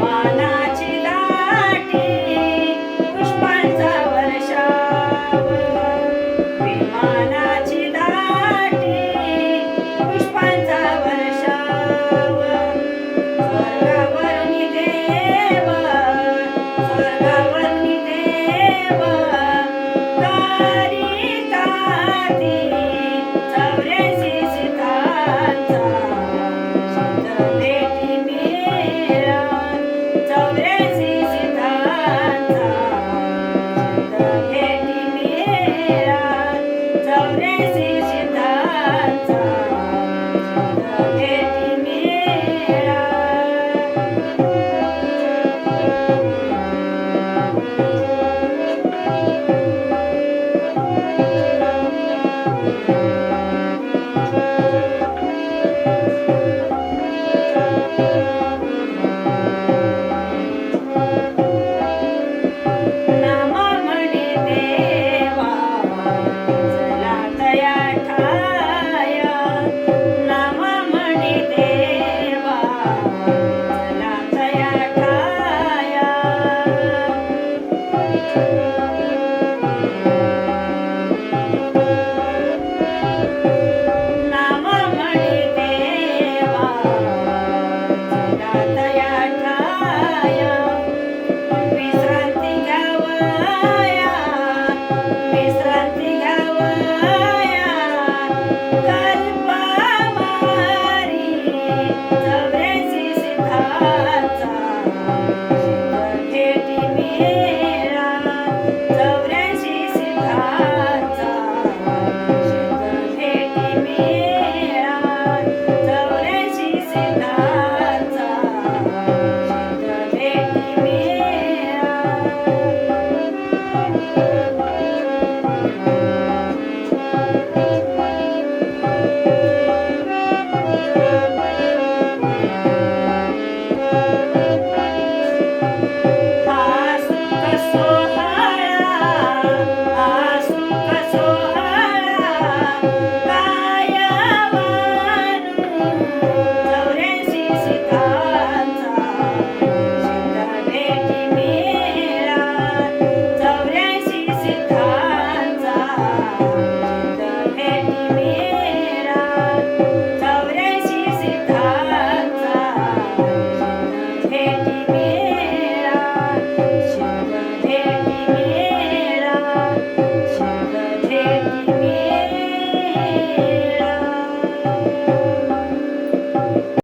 मची लाटी पुष्पांचा भरषा विमाची लाटी पुष्पांचा भरशा yeah.